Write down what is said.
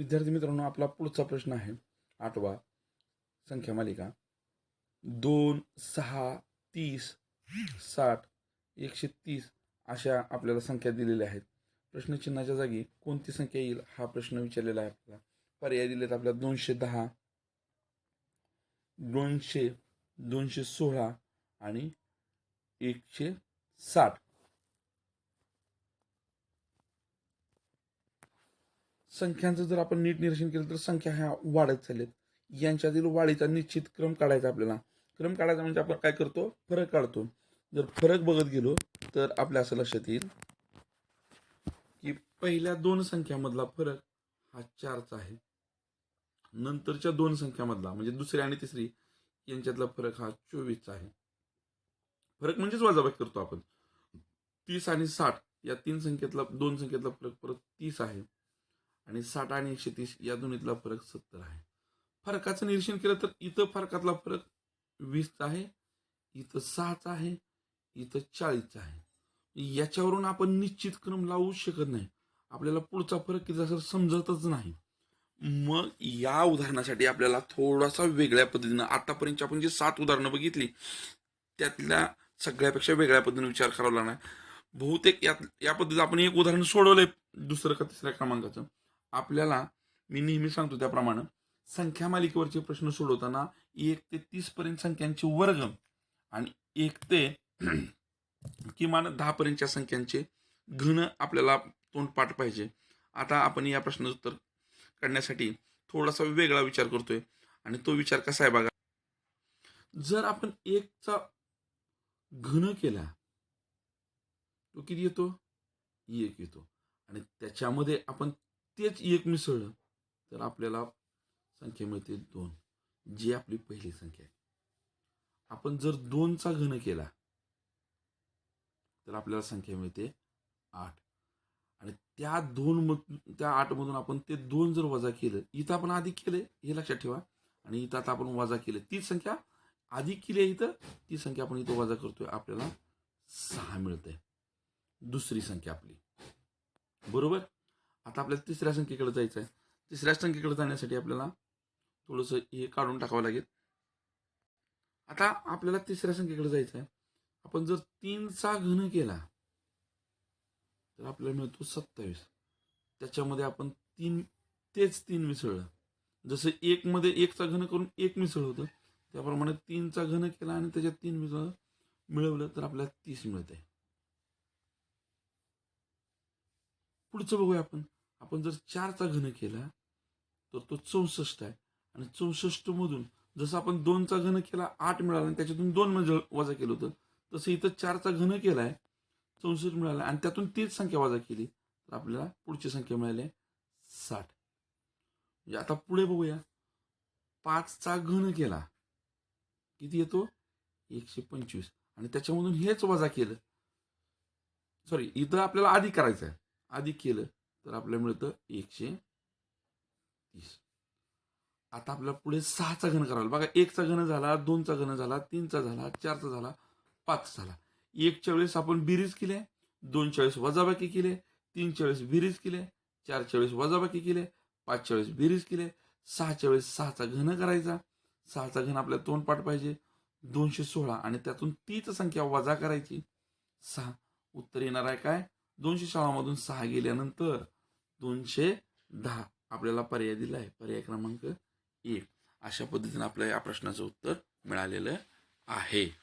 विद्यार्थी मित्रांनो आपला पुढचा प्रश्न आहे. आठवा संख्या मालिका. दोन सहा तीस साठ एकशे तीस अशा आपल्याला संख्या दिलेल्या आहेत. प्रश्नचिन्हाच्या जागी कोणती संख्या येईल हा प्रश्न विचारलेला आहे आपल्याला. पर्याय दिलेत आपल्याला दोनशे दहा दोनशे दोनशे सोळा आणि एकशे साठ. संख्यांचं जर आपण नीट निरीक्षण केलं तर संख्या ह्या वाढत चालल्यात यांच्यातील वाढीचा निश्चित क्रम काढायचा आपल्याला. क्रम काढायचा म्हणजे आपण काय करतो? फरक काढतो. जर फरक बघत गेलो तर आपल्या असं लक्षात येईल की पहिल्या दोन संख्यामधला फरक हा चारचा आहे. नंतरच्या दोन संख्यामधला म्हणजे दुसरी आणि तिसरी यांच्यातला फरक हा चोवीसचा आहे. फरक म्हणजेच वजाबाकी करतो आपण. तीस आणि साठ या तीन संख्येतला दोन संख्येतला फरक परत तीस आहे. आणि साठ आणि एकशे तीस या दोन्हीतला फरक सत्तर आहे. फरकाचं निरीक्षण केलं तर इथं फरकातला फरक वीसचा आहे इथं सहाचा आहे इथं चाळीसचा आहे. याच्यावरून आपण निश्चित क्रम लावू शकत नाही. आपल्याला पुढचा फरक किती असेल समजतच नाही. मग या उदाहरणासाठी आपल्याला थोडासा वेगळ्या पद्धतीनं आतापर्यंत आपण जी सात उदाहरणं बघितली त्यातल्या सगळ्यापेक्षा वेगळ्या पद्धतीने विचार करावा लागणार. बहुतेक यात या पद्धतीचं आपण एक उदाहरण सोडवलंय दुसरं का तिसऱ्या क्रमांकाचं. आपल्याला मी नेहमी सांगतो त्याप्रमाणे संख्या मालिकेवरचे प्रश्न सोडवताना एक ते तीस पर्यंत संख्यांचे वर्ग आणि एक ते किमान दहा पर्यंतच्या संख्यांचे घन आपल्याला तोंडपाठ पाहिजे. आता आपण या प्रश्नाचं उत्तर काढण्यासाठी थोडासा वेगळा विचार करतोय आणि तो विचार कसा आहे बघा. जर आपण एकचा घन केला तो किती येतो? एक येतो. आणि त्याच्यामध्ये आपण तेच एक मिसळलं. तर आपल्याला संख्या मिळते दोन. जी आपली पहिली संख्या आहे. आपण जर दोनचा घन केला तर आपल्याला संख्या मिळते आठ. आणि त्या दोन मध त्या आठमधून आपण ते दोन जर वजा केलं इथं आपण आधी केले हे लक्षात ठेवा. आणि इथं आता आपण वजा केले तीच संख्या आधी केली आहे इथं ती संख्या आपण इथं वजा करतोय आपल्याला सहा मिळते दुसरी संख्या आपली. बरोबर? आता आपल्याला तिसऱ्या संख्येकडे जायचं आहे तिसऱ्या संख्येकडे जाण्यासाठी आपल्याला थोडंसं हे काढून टाकावं लागेल. आता आपल्याला तिसऱ्या संख्येकडे जायचं आहे आपण जर तीनचा घन केला तर आपल्याला मिळतो सत्तावीस. त्याच्यामध्ये आपण तीन तेच तीन मिसळलं. जसं एकमध्ये एकचा घन करून एक मिसळ होतं त्याप्रमाणे तीनचा घन केला आणि त्याच्यात तीन मिसळ मिळवलं तर आपल्याला तीस मिळते पुढचं बघूया आपण. आपण जर चारचा घन केला तर तो चौसष्ट आहे. आणि चौसष्ट मधून जसं आपण दोनचा घन केला आठ मिळाला आणि त्याच्यातून दोन म्हणजे वजा केलं होतं तसं इथं चारचा घन केला आहे चौसष्ट मिळाला आणि त्यातून तीच संख्या वजा केली तर आपल्याला पुढची संख्या मिळाली आहे साठ. म्हणजे आता पुढे बघूया. पाचचा घन केला किती येतो? एकशे पंचवीस. आणि त्याच्यामधून हेच वजा केलं. सॉरी इथं आपल्याला आधी करायचं आहे आधी केलं तर आपल्याला मिळतं एकशे तीस. आता आपल्याला पुढे सहाचा घन करावा बघा एकचा घन झाला दोनचा घन झाला तीनचा झाला चारचा झाला पाच झाला. एकच्या वेळेस आपण बिरीज केले दोनच्या वेळेस वजाबाकी केले तीनच्या वेळेस बिरीज केले चारच्या वेळेस वजाबाकी केले पाचच्या वेळेस बिरीज केले सहाच्या वेळेस सहाचा घन करायचा. सहाचा घन आपल्याला तोंडपाठ पाहिजे. दोनशे सोळा आणि त्यातून तीच संख्या वजा करायची. सहा. उत्तर येणार आहे काय? दोनशे शाळामधून सहा गेल्यानंतर दोनशे दहा. आपल्याला पर्याय दिला आहे. पर्याय क्रमांक एक. अशा पद्धतीने आपल्या या प्रश्नाचं उत्तर मिळालेलं आहे.